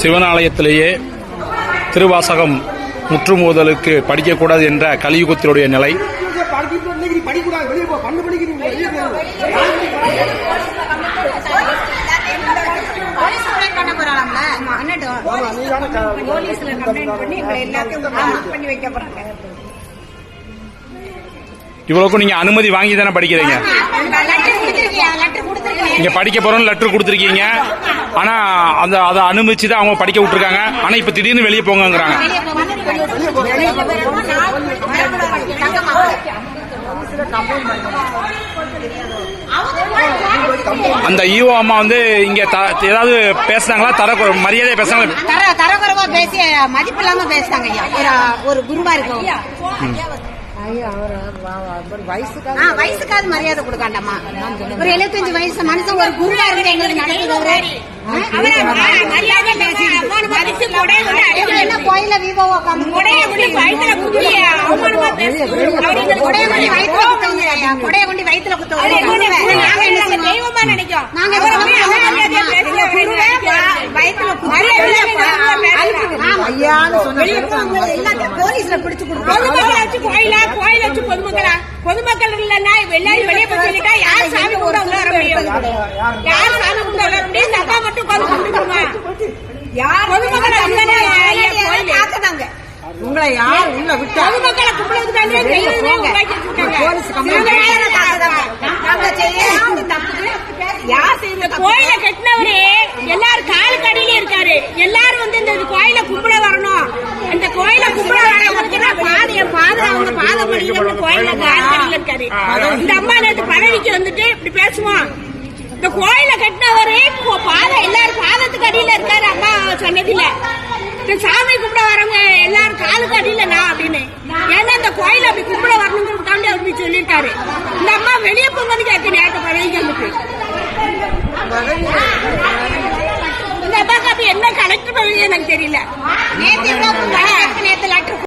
சிவன் ஆலயத்திலேயே திருவாசகம் முற்றுமுதலுக்கு படிக்கக்கூடாது என்ற கலியுகத்தினுடைய நிலை. இவ்வளவுக்கும் நீங்க அனுமதி வாங்கி தானே படிக்கிறீங்க? இங்க படிக்க போறோம்னு லெட்டர் கொடுத்துருக்கீங்க. ஆனா அந்த அதை அனுமதிச்சு தான் அவங்க படிக்க விட்டுருக்காங்க. ஆனா இப்ப திடீர்னு வெளியே போங்கங்கிறாங்க. வெளியே போக வெளியே அந்த ஈஓ அம்மா வந்து இங்க த- ஏதாவது பேசுனாங்களா? தர மரியாதை பேசுனாங்களா? தர தரக்குறைவா பேசி மதிப்பு இல்லாம பேசுறாங்க ஐயா. ஒரு- ஒரு குருவா இருக்கவங்க. ஆ, வயசுக்காவது மரியாதை கொடுக்காண்டாமா ஒரு எழுபத்தஞ்சு வயசு மனுஷன் ஒரு குருவா இருந்து எங்களுக்கு என்ன கோயில விவோ உட்காந்து கொடைய கொண்டு வயிற்றுல. கொடைய கொண்டு? நாங்க போலீஸ்ல பிடிச்சு பொதுமக்களை வச்சு கொடுக்கணும் கோயிலா கோயில வச்சு பொதுமக்களா பொதுமக்கள் இல்லைன்னா எல்லாரும் வெளியே போய் சொல்லிட்டா யார் சாமி கும்பிட உள்ள வர முடியும்? யார் சாமி கும்பிட உள்ள முடியும்? அம்மா மட்டும் உட்கார்ந்து கும்பிட்டுருமா யார் பொதுமக்களை தாக்குதாங்க உங்களை யார் உள்ள விட்டா? பொதுமக்களை கும்பிடுறதுக்காக செய்யாத தப்புக்கு யார் செய்யற கோயில கட்டினவரு எல்லாரும் காலுக்கு அடியில இருக்காரு. எல்லாரும் வந்து இந்த கோயில கும்பிட வரணும். இந்த கோயில கும்பிட வரவங்களுக்கு பாதை அவங்க பாதை படிக்கிற கோயில இருக்காரு. இந்த அம்மா நேத்து பதவிக்கு வந்துட்டு இப்படி பேசுவோம் இந்த கோயில கட்டினவரு இப்போ பாதை எல்லாரும் பாதத்துக்கு அடியில இருக்காரு அம்மா சொன்னதில்ல இந்த சாமி கும்பிட வரவங்க எல்லாரும் காலுக்கு அடியில நான் அப்படின்னு. ஏன்னா இந்த கோயில அப்படி கும்பிட வரணுங்கிறதுக்காண்டி அவர் இப்படி சொல்லியிருக்காரு. இந்த அம்மா வெளியே போகும்போது கேட்க நேரத்தை பதவிக்கு வந்துட்டு. இந்த அம்மாக்கு அப்படி என்ன கலெக்டர் பதவி எனக்கு தெரியல.